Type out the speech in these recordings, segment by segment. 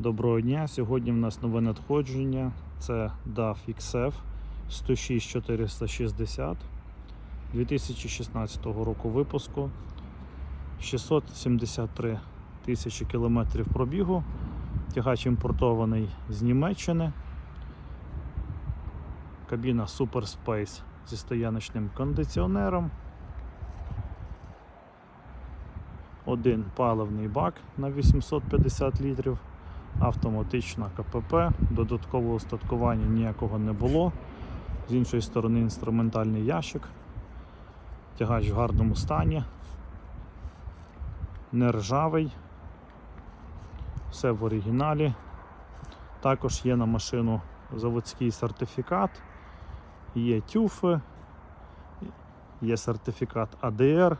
Доброго дня. Сьогодні в нас нове надходження. Це DAF XF 106 460 2016 року випуску. 673 тисячі кілометрів пробігу. Тягач імпортований з Німеччини. Кабіна Super Space зі стояночним кондиціонером. Один паливний бак на 850 літрів, автоматична КПП, додаткового устаткування ніякого не було. З іншої сторони інструментальний ящик, тягач в гарному стані, не ржавий, все в оригіналі. Також є на машину заводський сертифікат, є тюфи, є сертифікат АДР.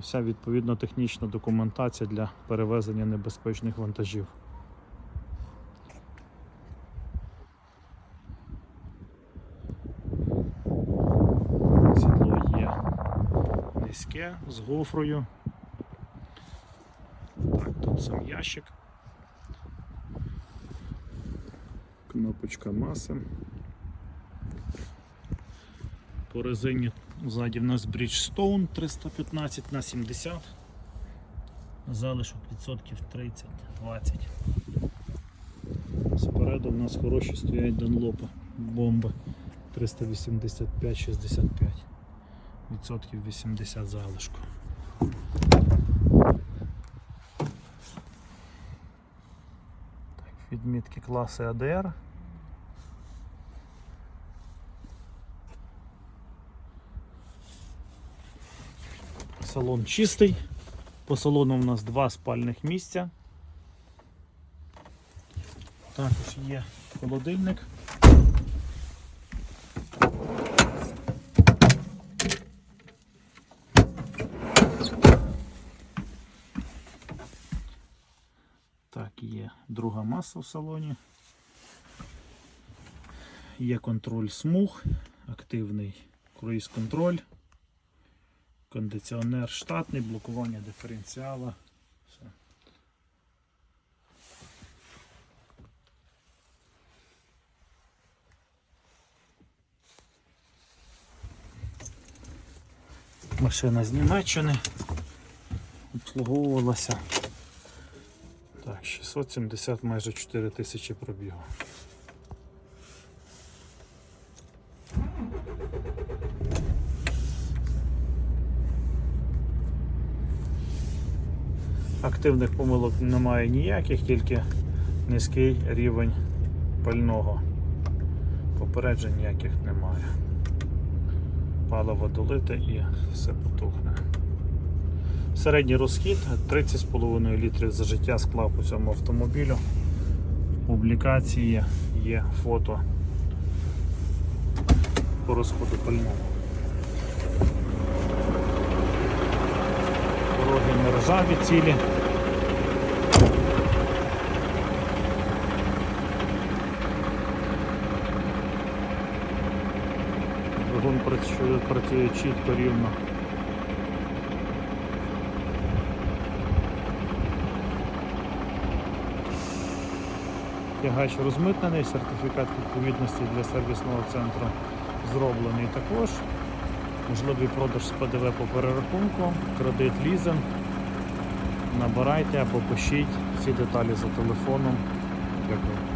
Вся відповідно технічна документація для перевезення небезпечних вантажів. Сідло є низьке з гофрою. Так, тут сам ящик. Кнопочка маси. По резині ззаді в нас Bridgestone 315 на 70. Залишок відсотків 30-20. Спереду в нас хороші стоять Dunlop бомби 385-65. Відсотків 80 залишку. Так, відмітки класи ADR. Салон чистий. По салону у нас два спальних місця. Також є холодильник. Так, є друга маса в салоні. Є контроль смуг, активний круїз-контроль. Кондиціонер штатний, блокування диференціала. Все. Машина з Німеччини обслуговувалася. Так, 670 майже 4 тисячі пробігу. Активних помилок немає ніяких, тільки низький рівень пального. Попереджень ніяких немає. Паливо долите і все потухне. Середній розхід 30,5 літрів за життя склав у цьому автомобілю. Публікації є фото по розходу пального. Не ржаві цілі. Двигун працює, працює чітко, рівно. Тягач розмитнений, сертифікат відповідності для сервісного центру зроблений також. Можливий продаж з ПДВ по перерахунку, кредит лізинг. Набирайте або пишіть всі деталі за телефоном. Дякую.